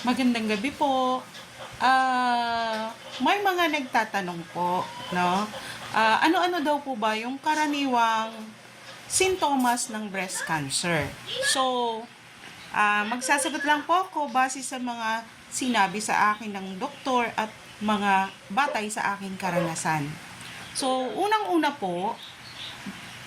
Magandang gabi po. Ah, may mga nagtatanong po, no? Ah, ano-ano daw po ba yung karaniwang sintomas ng breast cancer? So, ah, magsasagot lang po ako base sa mga sinabi sa akin ng doktor at mga batay sa aking karanasan. So, unang-una po,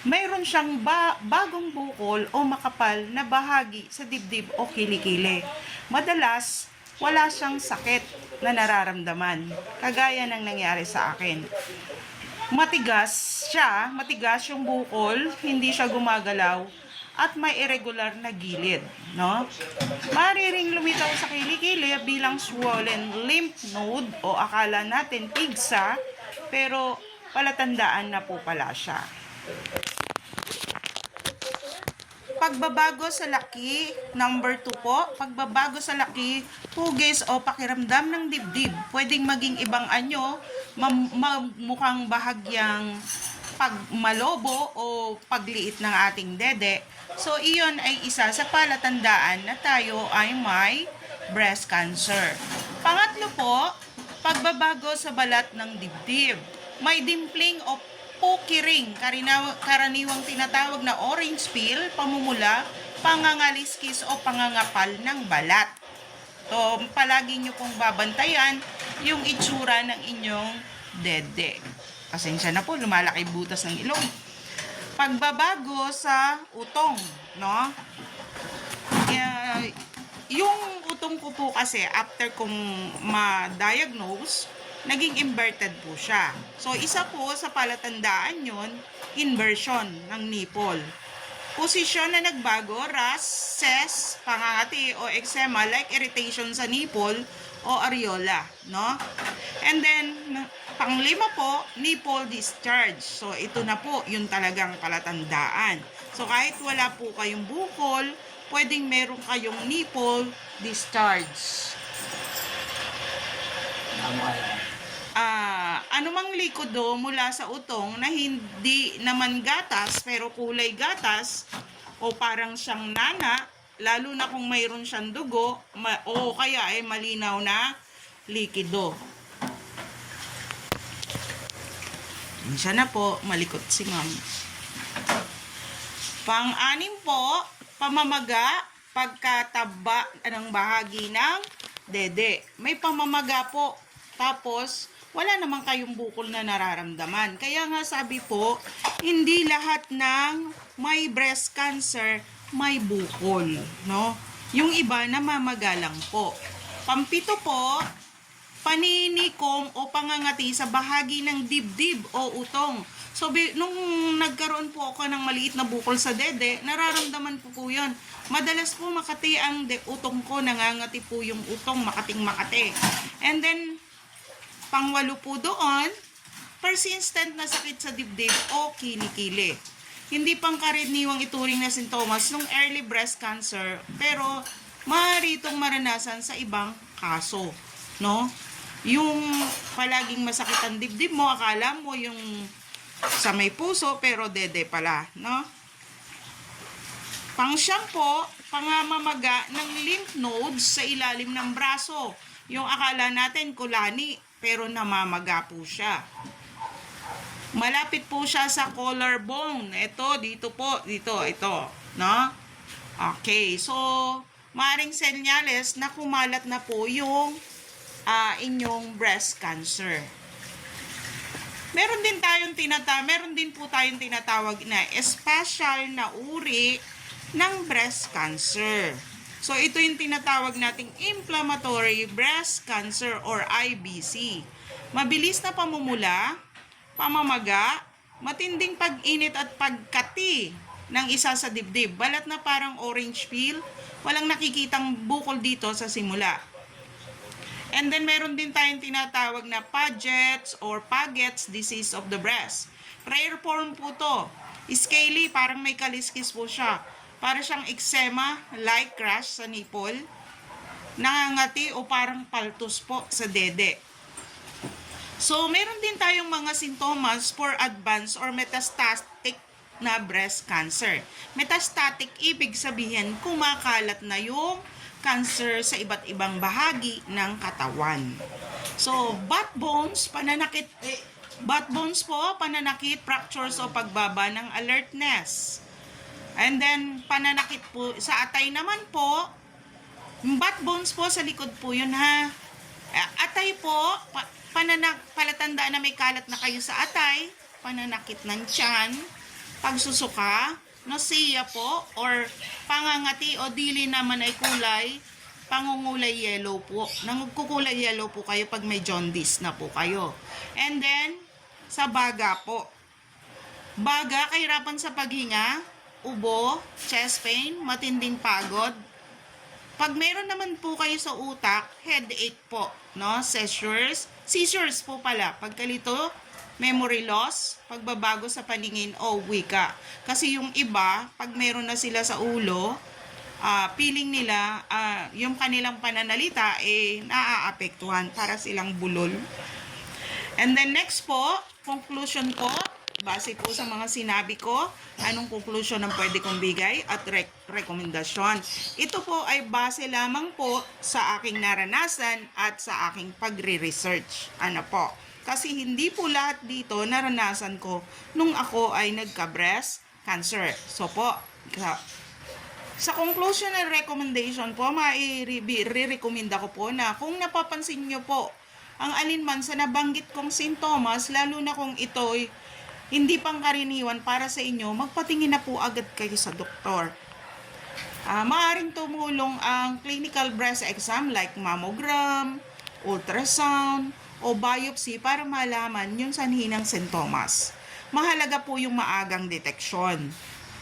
mayroon siyang ba- bagong bukol o makapal na bahagi sa dibdib o kilikili. Madalas, wala siyang sakit na nararamdaman, kagaya ng nangyari sa akin. Matigas siya, matigas yung bukol, hindi siya gumagalaw, at may irregular na gilid, no? Mariring lumitaw sa kilikili bilang swollen lymph node o akala natin pigsa, pero palatandaan na po pala siya pagbabago sa laki, number 2 po, pagbabago sa laki, hugis o pakiramdam ng dibdib. Pwedeng maging ibang anyo, mukhang bahagyang pagmalobo o pagliit ng ating dede. So, iyon ay isa sa palatandaan na tayo ay may breast cancer. Pangatlo po, pagbabago sa balat ng dibdib. May dimpling o pukiring, karinaw- karaniwang tinatawag na orange peel, pamumula, pangangaliskis o pangangapal ng balat. So, palagi nyo pong babantayan yung itsura ng inyong dede. Pasensya na po, lumalaki butas ng ilong. Pagbabago sa utong, no? Kaya, yung utong ko po kasi, after kong ma-diagnose, naging inverted po siya. So, isa po sa palatandaan yon inversion ng nipple. Posisyon na nagbago, ras, ses, pangangati o eczema like irritation sa nipple o areola, no? And then, panglima po, nipple discharge. So, ito na po yung talagang palatandaan. So, kahit wala po kayong bukol, pwedeng meron kayong nipple discharge. ah anumang likodo mula sa utong na hindi naman gatas pero kulay gatas o parang siyang nana, lalo na kung mayroon siyang dugo ma- o kaya ay malinaw na likido. Siya na po, malikot si ma'am. Pang-anim po, pamamaga, pagkataba ng bahagi ng dede. May pamamaga po. Tapos, wala naman kayong bukol na nararamdaman. Kaya nga sabi po, hindi lahat ng may breast cancer may bukol, no? Yung iba namamaga lang po. Pampito po, paninikom o pangangati sa bahagi ng dibdib o utong. So, nung nagkaroon po ako ng maliit na bukol sa dede, nararamdaman ko po yun. Madalas po makati ang de- utong ko, nangangati po yung utong, makating makati. And then, pangwalo po doon, persistent na sakit sa dibdib o kilikili. Hindi pangkaraniwang ituring na sintomas ng early breast cancer, pero maaari maranasan sa ibang kaso, no? Yung palaging masakit ang dibdib mo, akala mo yung sa may puso, pero dede pala, no? Pangsyam po, pangamamaga ng lymph nodes sa ilalim ng braso. Yung akala natin kulani, pero namamaga po siya. Malapit po siya sa collarbone. Ito, dito po, dito, ito. No? Okay, so, maring senyales na kumalat na po yung ah, inyong breast cancer. Meron din tayong tinata, meron din po tayong tinatawag na special na uri ng breast cancer. So ito yung tinatawag nating inflammatory breast cancer or IBC. Mabilis na pamumula, pamamaga, matinding pag-init at pagkati ng isa sa dibdib. Balat na parang orange peel, walang nakikitang bukol dito sa simula. And then meron din tayong tinatawag na Paget's or Paget's disease of the breast. Rare form po to. Scaly, parang may kaliskis po siya. Para siyang eczema, like rash sa nipple. Nangangati o parang paltos po sa dede. So, meron din tayong mga sintomas for advanced or metastatic na breast cancer. Metastatic, ibig sabihin, kumakalat na yung cancer sa iba't ibang bahagi ng katawan. So, butt bones, pananakit, eh, butt bones po, pananakit, fractures o pagbaba ng alertness. And then, pananakit po, sa atay naman po, butt bones po, sa likod po yun ha. Atay po, pa, pananak, palatandaan na may kalat na kayo sa atay, pananakit ng tiyan, pagsusuka, nausea po, or pangangati o dili naman ay kulay, pangungulay yellow po. Nangkukulay yellow po kayo pag may jaundice na po kayo. And then, sa baga po. Baga, kahirapan sa paghinga, ubo, chest pain, matinding pagod, pag meron naman po kayo sa utak, headache po, no? Seizures, seizures po pala. Pagkalito, memory loss, pagbabago sa paningin o wika. Kasi yung iba, pag meron na sila sa ulo, ah, feeling nila, ah, yung kanilang pananalita, eh, naaapektuhan para silang bulol. And then next po, conclusion po, base po sa mga sinabi ko, anong conclusion ang pwede kong bigay at rek- rekomendasyon. Ito po ay base lamang po sa aking naranasan at sa aking pagre-research. Ano po? Kasi hindi po lahat dito naranasan ko nung ako ay nagka-breast cancer. So po, sa conclusion and recommendation po, mai-recommenda ko po na kung napapansin nyo po ang alinman sa nabanggit kong sintomas, lalo na kung ito'y hindi pangkaraniwan para sa inyo, magpatingin na po agad kayo sa doktor. Ah, maaaring tumulong ang clinical breast exam like mammogram, ultrasound, o biopsy para malaman yung sanhi ng sintomas. Mahalaga po yung maagang deteksyon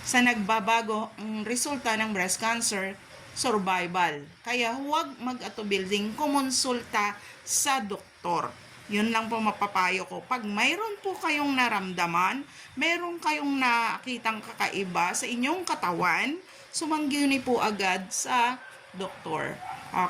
sa nagbabago ang resulta ng breast cancer survival. Kaya huwag mag-atubiling kumonsulta sa doktor. Yun lang po mapapayo ko. Pag mayroon po kayong naramdaman, mayroon kayong nakitang kakaiba sa inyong katawan, sumangguni po agad sa doktor.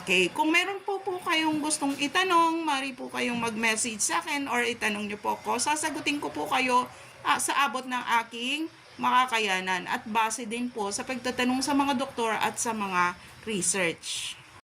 Okay, kung meron po po kayong gustong itanong, mari po kayong mag-message sa akin or itanong nyo po ko. Sasagutin ko po kayo ah, sa abot ng aking makakayanan at base din po sa pagtatanong sa mga doktor at sa mga research.